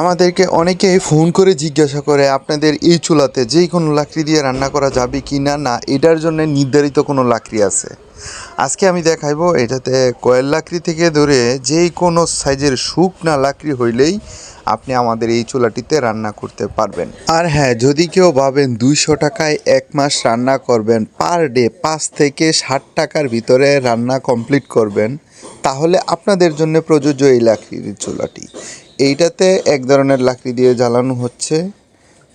আমাদেরকে অনেকেই ফোন করে জিজ্ঞাসা করে, আপনাদের এই চুলাতে যেই কোনো লাকড়ি দিয়ে রান্না করা যাবে কি না? না, এটার জন্য নির্ধারিত কোনো লাকড়ি আছে। আজকে আমি দেখাইবো এটাতে কয়েল লাকড়ি থেকে ধরে যেই কোনো সাইজের শুকনা লাকড়ি হইলেই আপনি আমাদের এই চুলাটিতে রান্না করতে পারবেন। আর হ্যাঁ যদি কেউ ভাবেন দুইশো টাকায় এক মাস রান্না করবেন, পার ডে পাঁচ থেকে ষাট টাকার ভিতরে রান্না কমপ্লিট করবেন, তাহলে আপনাদের জন্য প্রযোজ্য এই লাকড়ির চুলাটি। এইটাতে এক ধরনের লাকড়ি দিয়ে জ্বালানো হচ্ছে।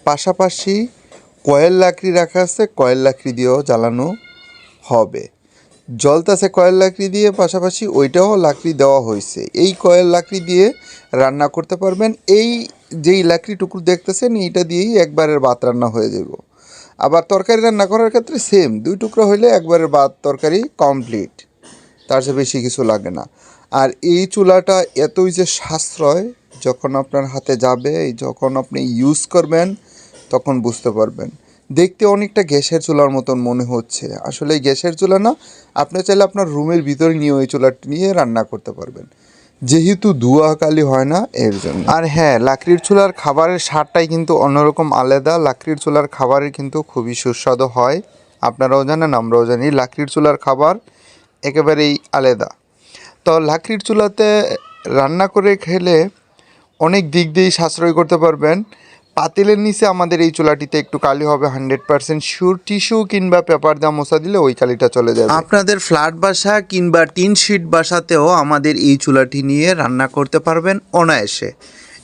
পাশাপাশি কয়েল লাকড়ি রাখা আছে, কয়েল লাকড়ি দিয়েও জ্বালানো হবে। জলতাছে কয়েল লাকড়ি দিয়ে, পাশাপাশি ওইটাও লাকড়ি দেওয়া হয়েছে। এই কয়েল লাকড়ি দিয়ে রান্না করতে পারবেন। এই যেই লাকড়ি টুকরো দেখতেছেন, এইটা দিয়েই একবারের ভাত রান্না হয়ে যাব। আবার তরকারি রান্না করার ক্ষেত্রে সেম দুই টুকরো হইলে একবারের ভাত তরকারি কমপ্লিট তার চেয়ে বেশি কিছু লাগে না। আর এই চুলাটা এতই যে সাশ্রয় যখন আপনার হাতে যাবে যখন আপনি ইউজ করবেন, তখন বুঝতে পারবেন। দেখতে অনেকটা গ্যাসের চুলার মতন মনে হচ্ছে। আসলে এই গ্যাসের চুলা না, আপনি চাইলে আপনার রুমের ভিতরে নিয়ে ওই চুলাটি নিয়ে রান্না করতে পারবেন। যেহেতু ধোঁয়া কালি হয় না, এর জন্য। আর হ্যাঁ লাকড়ির চুলার খাবারের স্বাদটাই কিন্তু অন্যরকম আলাদা। লাকড়ির চুলার খাবারের কিন্তু খুবই সুস্বাদু হয়। আপনারাও জানেন, আমরাও জানি, লাকড়ির চুলার খাবার একেবারেই আলাদা। তো লাকড়ির চুলাতে রান্না করে খেলে অনেক দিক দিয়েই সাশ্রয় করতে পারবেন। পাতিলের নিচে আমাদের এই চুলাটিতে একটু কালি হবে হান্ড্রেড পার্সেন্ট শিওর টিস্যু কিংবা পেপার দিয়ে মশা দিলে ওই কালিটা চলে যাবে। আপনাদের ফ্ল্যাট বাসা কিংবা টিন শিট বাসাতেও আমাদের এই চুলাটি নিয়ে রান্না করতে পারবেন অনায়াসে।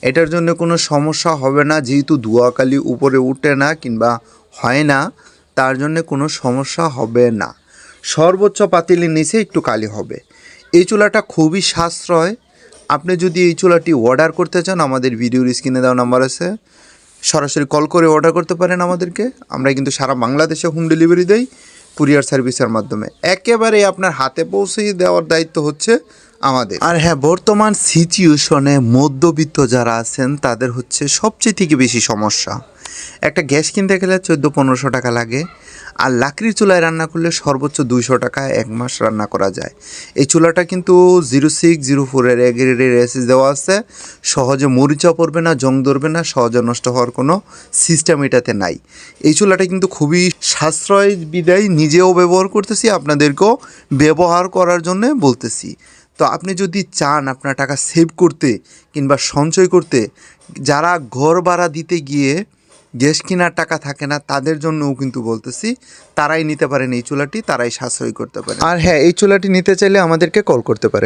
এটার জন্য কোনো সমস্যা হবে না, যেহেতু ধোঁয়াকালি উপরে উঠে না কিংবা হয় না, তার জন্য কোনো সমস্যা হবে না। সর্বোচ্চ পাতিলের নিচে একটু কালি হবে। এই চুলাটা খুবই সাশ্রয় আপনি যদি এই চুলাটি অর্ডার করতে চান, আমাদের ভিডিওর স্ক্রিনে দেওয়া নাম্বার আছে। সরাসরি কল করে অর্ডার করতে পারেন আমাদেরকে। আমরা কিন্তু সারা বাংলাদেশে হোম ডেলিভারি দেই কুরিয়ার সার্ভিসের মাধ্যমে। একেবারে আপনার হাতে পৌঁছে দেওয়ার দায়িত্ব হচ্ছে আমাদের। আর হ্যাঁ বর্তমান সিচুয়েশনে মধ্যবিত্ত যারা আছেন, তাদের হচ্ছে সবচেয়ে থেকে বেশি সমস্যা। একটা গ্যাস কিনতে গেলে চোদ্দ পনেরোশো টাকা লাগে, আর লাকড়ির চুলায় রান্না করলে সর্বোচ্চ দুইশো টাকায় এক মাস রান্না করা যায়। এই চুলাটা কিন্তু জিরো সিক্স জিরো ফোরের এগ্রেডের এসিস দেওয়া আছে। সহজে মরিচা পড়বে না, জং ধরবে না, সহজে নষ্ট হওয়ার কোনো সিস্টেম এটাতে নাই। এই চুলাটা কিন্তু খুবই সাশ্রয় বিদায় নিজেও ব্যবহার করতেছি, আপনাদেরকেও ব্যবহার করার জন্য বলতেছি। তো আপনি যদি চান আপনার টাকা সেভ করতে কিংবা সঞ্চয় করতে, যারা ঘর ভাড়া দিতে গিয়ে গ্যাস কেনার টাকা থাকে না, তাদের জন্যও কিন্তু বলতেছি, তারাই নিতে পারেন এই চুলাটি, তারাই সাশ্রয় করতে পারে আর হ্যাঁ এই চুলাটি নিতে চাইলে আমাদেরকে কল করতে পারে